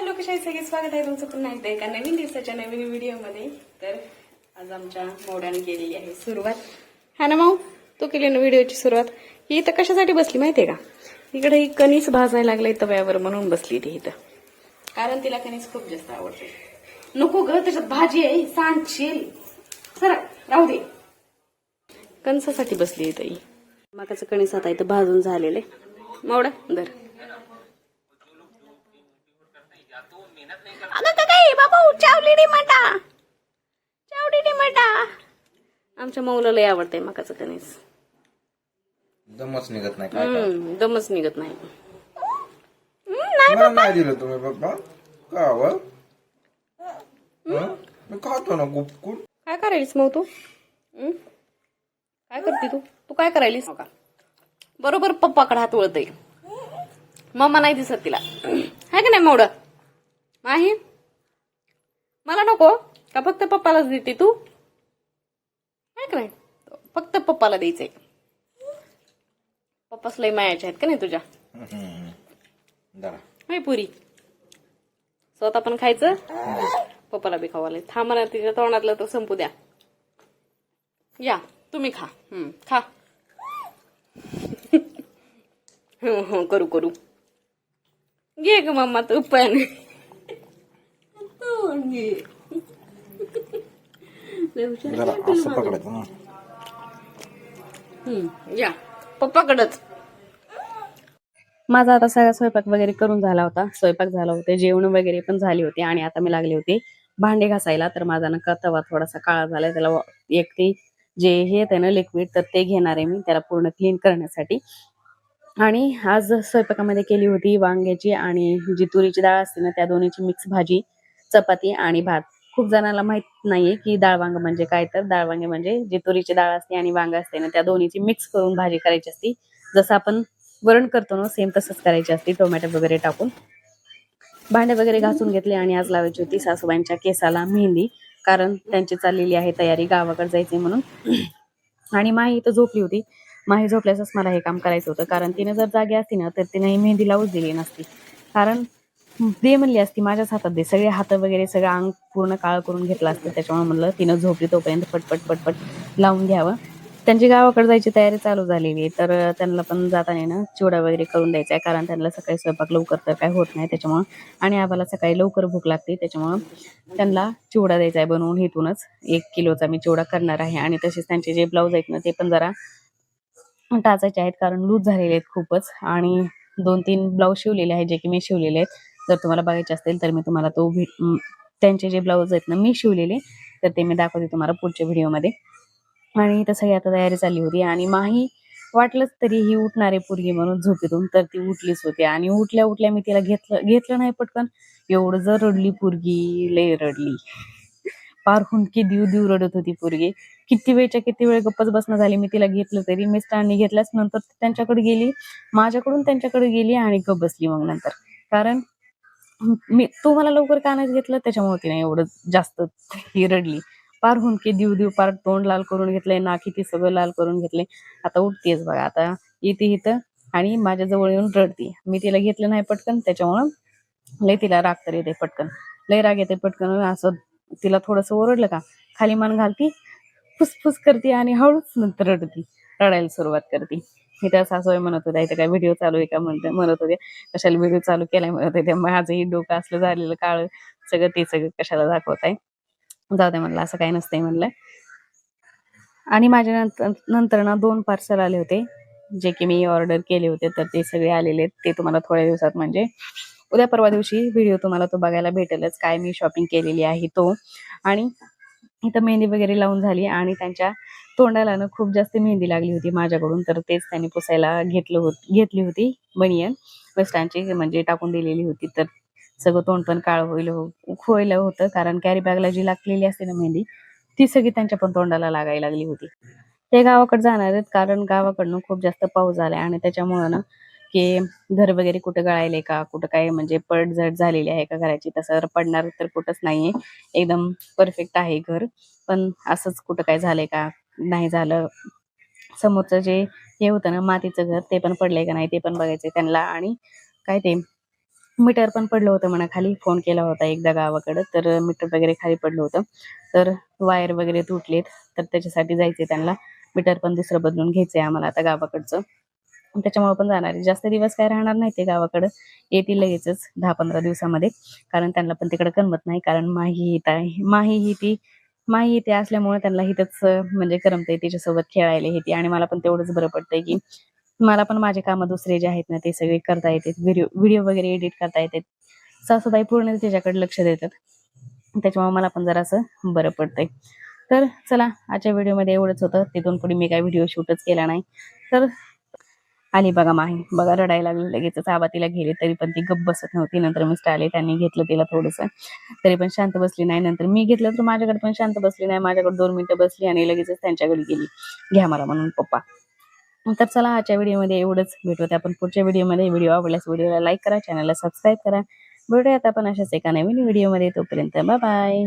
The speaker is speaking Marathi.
हॅलो कशा सगळे स्वागत आहे. तुमचं पुन्हा एकदा एका नवीन दिवसाच्या नवीन व्हिडिओमध्ये. तर आज आमच्या मोड्याने केलेली आहे सुरुवात. हा ना माऊ? तू केली ना व्हिडिओची सुरुवात? ही इथं कशासाठी बसली माहितीये का? इकडे ही कणीस भाजायला लागलाय तव्यावर म्हणून बसली ती इथं. कारण तिला कणीस खूप जास्त आवडते. नको ग त्याच्यात भाजी आहे सांगशील सर राहू दे. कणसासाठी बसली इथं ही. मकाचं कणीस आता इथं भाजून झालेले मावडा धर अगं का काय बाबा चावलेली मटा चावलेली मटा आमच्या मौला लय आवडतंय मकाचं कणीस. दमच निघत नाही काय काय हम्म, दमच निघत नाही. मला दिलं तुम्ही पप्पा का व? हं? मी खातो ना गुपकुट काय करायलीस मग तू? हम्म? काय करते तू? तू काय करायलीस? हो का? बरोबर पप्पाकडे हात वळतय. मम्मा नाही दिसत तिला. आहे का नाही मोड माही? मला नको. का फक्त पप्पालाच देते तू? आहे का नाही? फक्त पप्पाला द्यायचंय. पप्पाच लय मायाचे आहेत का नाही तुझ्या? हाय पुरी. स्वतः पण खायचं? पप्पाला बी खावाले थांबा तिच्या तोंडातलं तर संपू द्या. या तुम्ही खा. हम्म, खा. हो हो करू करू. घे ग मम्मा तू पण. जरा असं? पकडायचं ना. हम्म, या. पप्पाकडच. माझा आता सगळा स्वयंपाक वगैरे करून झाला होता. स्वयंपाक झाला होते जेवण वगैरे पण झाली होती आणि आता मी लागले होते भांडे घासायला. तर माझा नका तवा थोडासा काळा झालाय त्याला व- एक ते जे हे येते ना लिक्विड तर ते घेणार आहे मी त्याला पूर्ण क्लीन करण्यासाठी. आणि आज स्वयंपाकामध्ये केली होती वांग्याची आणि जी तुरीची डाळ असते ना त्या दोन्हीची मिक्स भाजी. चपाती आणि भात. खूप जणांना माहीत नाहीये की डाळ वांग म्हणजे काय तर. डाळ वांगे म्हणजे जी तुरीची डाळ असते आणि वांग असते ना त्या दोन्हीची मिक्स करून भाजी करायची असती. जसं आपण वरण करतो ना सेम तसंच करायची असते. टोमॅटो वगैरे टाकून. भांडे वगैरे घासून घेतले आणि आज लावायची होती सासूबाईंच्या केसाला मेहंदी. कारण त्यांची चाललेली आहे तयारी गावाकडे जायची म्हणून. आणि माही इथं झोपली होती. माही झोपल्यासच मला हे काम करायचं होतं. कारण तिने जर जागी असती ना तर तिने ही मेहंदी लावूच दिली नसती. कारण दे म्हणली असती माझ्याच हातात दे. सगळे हात वगैरे सगळं अंग पूर्ण काळ करून घेतलं असतं. त्याच्यामुळे म्हणलं तिनं झोपली तोपर्यंत पटपट पटपट लावून घ्यावं. त्यांची गावाकडे जायची तयारी चालू झालेली आहे. तर त्यांना पण जाताना ना चिवडा वगैरे करून द्यायचा आहे. कारण त्यांना सकाळी स्वयंपाक लवकर तर काय होत नाही. त्याच्यामुळं आणि आम्हाला सकाळी लवकर भूक लागते. त्याच्यामुळं त्यांना चिवडा द्यायचा आहे बनवून इथूनच. एक किलोचा मी चिवडा करणार आहे. आणि तसेच त्यांचे जे ब्लाऊज आहेत ना ते पण जरा टाचायचे आहेत. कारण लूज झालेले आहेत खूपच. आणि दोन तीन ब्लाऊज शिवलेले आहेत जे की मी शिवलेले आहेत. जर तुम्हाला बघायचे असतील तर मी तुम्हाला तो त्यांचे जे ब्लाऊज आहेत ना मी शिवलेले. तर ते मी दाखवते तुम्हाला पुढच्या व्हिडिओमध्ये. आणि इथं सगळी आता तयारी चालली होती. आणि माही वाटलंच तरी ही उठणारे पोरगी म्हणून झोपेतून तर ती उठलीच होती. आणि उठल्या उठल्या मी तिला घेतलं घेतलं नाही पटकन. एवढं जर रडली पोरगी लय रडली. पार हुंडकी देऊ देऊ रडत होती पोरगी. किती वेळच्या किती वेळ गप्पच बसणं झाली मी तिला घेतलं तरी. मिस्टरांनी घेतल्याच नंतर त्यांच्याकडे गेली. माझ्याकडून त्यांच्याकडे गेली आणि गप बसली मग नंतर. कारण मी तू मला लवकर कानात घेतलं? त्याच्यामुळे तिने एवढं जास्त ही रडली पार हुंदके देऊ देऊ पार तोंड लाल करून घेतलंय नाकी ती सगळं लाल करून घेतले आता उठतेच बघा आता येते इथं आणि माझ्या जवळ येऊन रडती. मी तिला घेतलं नाही पटकन त्याच्यामुळं लय तिला राग तर येते पटकन. लय राग येते पटकन असं तिला थोडंसं ओरडलं का? खाली मान घालती फुसफुस करते आणि हळूच नंतर रडती. रडायला सुरुवात करते. मी त्या म्हणत होत्या इथे काय व्हिडिओ चालू आहे का? म्हणत म्हणत होते. कशाला व्हिडिओ चालू केलाय? म्हणत होते. माझंही डोकं असलं झालेलं काळ सगळं ते सगळं कशाला दाखवत आहे? जाऊ दे म्हणलं. असं काही नसतंय म्हणलं. आणि माझ्या नंतर नंतर ना दोन पार्सल आले होते. जे की मी ऑर्डर केले होते तर ते सगळे आलेले आहेत. ते तुम्हाला थोड्या दिवसात म्हणजे उद्या परवा दिवशी व्हिडिओ तुम्हाला तो बघायला भेटेलच. काय मी शॉपिंग केलेली आहे तो. आणि इथं मेहंदी वगैरे लावून झाली आणि त्यांच्या तोंडाला ना खूप जास्त मेहंदी लागली होती माझ्याकडून. तर तेच त्यांनी पुसायला घेतलं होत घेतली होती बनियन. वेस्टांची म्हणजे टाकून दिलेली होती. तर सगळं तोंड पण काळ होईल हो- होतं. कारण कॅरी बॅगला जी लागलेली असते ना मेहंदी ती सगळी त्यांच्या पण तोंडाला लागायला लागली होती. ते गावाकडे जाणार आहेत कारण गावाकडनं खूप जास्त पाऊस झालाय आणि त्याच्यामुळं ना की घर वगैरे कुठं गळायले का? कुठं काय म्हणजे पडझड झालेली आहे का घराची? तसं पडणार तर कुठंच नाहीये. एकदम परफेक्ट आहे घर. पण असंच कुठं काय झालंय का? नाही झालं. समोरचं जे हे होतं ना मातीचं घर ते पण पडलंय का नाही ते पण बघायचंय त्यांना. आणि काय ते मीटर पण पडलं होतं म्हणा खाली. फोन केला होता एकदा गावाकडं तर मीटर वगैरे खाली पडलं होतं. तर वायर वगैरे तुटलेत तर त्याच्यासाठी जायचे त्यांना. मीटर पण दुसरं बदलून घ्यायचंय आम्हाला आता गावाकडचं. त्याच्यामुळे पण जाणार आहे. जास्त दिवस काय राहणार नाही ते गावाकडं. येतील लगेचच दहा पंधरा दिवसामध्ये. कारण त्यांना पण तिकडे करमत नाही. कारण माही हित आहे माही ही ती माही इथे असल्यामुळे त्यांना हितच म्हणजे करमते तिच्यासोबत खेळायला येते आणि मला पण तेवढंच बरं पडतंय की मला पण माझे कामं दुसरे जे आहेत ना ते सगळे करता येतात. व्हिडिओ व्हिडिओ वगैरे एडिट करता येतात. सासूबाई पूर्ण त्याच्याकडे लक्ष देतात. त्याच्यामुळे मला पण जरासं बरं पडतंय. तर चला आजच्या व्हिडिओमध्ये एवढंच होतं. तिथून पुढे मी काय व्हिडिओ शूटच केला नाही. तर आली बघा माही बघा रडायला लागली लगेचच आबा तिला गेले तरी पण ती गप्प बसत नव्हती. नंतर मिस्टर आले त्यांनी घेतलं तिला थोडंसं. तरी पण शांत बसली नाही. नंतर मी घेतलं तर माझ्याकडे पण शांत बसली नाही. माझ्याकडे दोन मिनिटं बसली आणि लगेचच त्यांच्याकडे गेली. घ्या मला म्हणून पप्पा. तर चला आजच्या व्हिडिओमध्ये एवढंच. भेटूया आपण पुढच्या व्हिडिओमध्ये. व्हिडिओ आवडल्यास व्हिडिओला लाईक करा चॅनलला सबस्क्राईब करा. भेटूयात आपण अशाच एका नवीन व्हिडिओमध्ये. तोपर्यंत बाय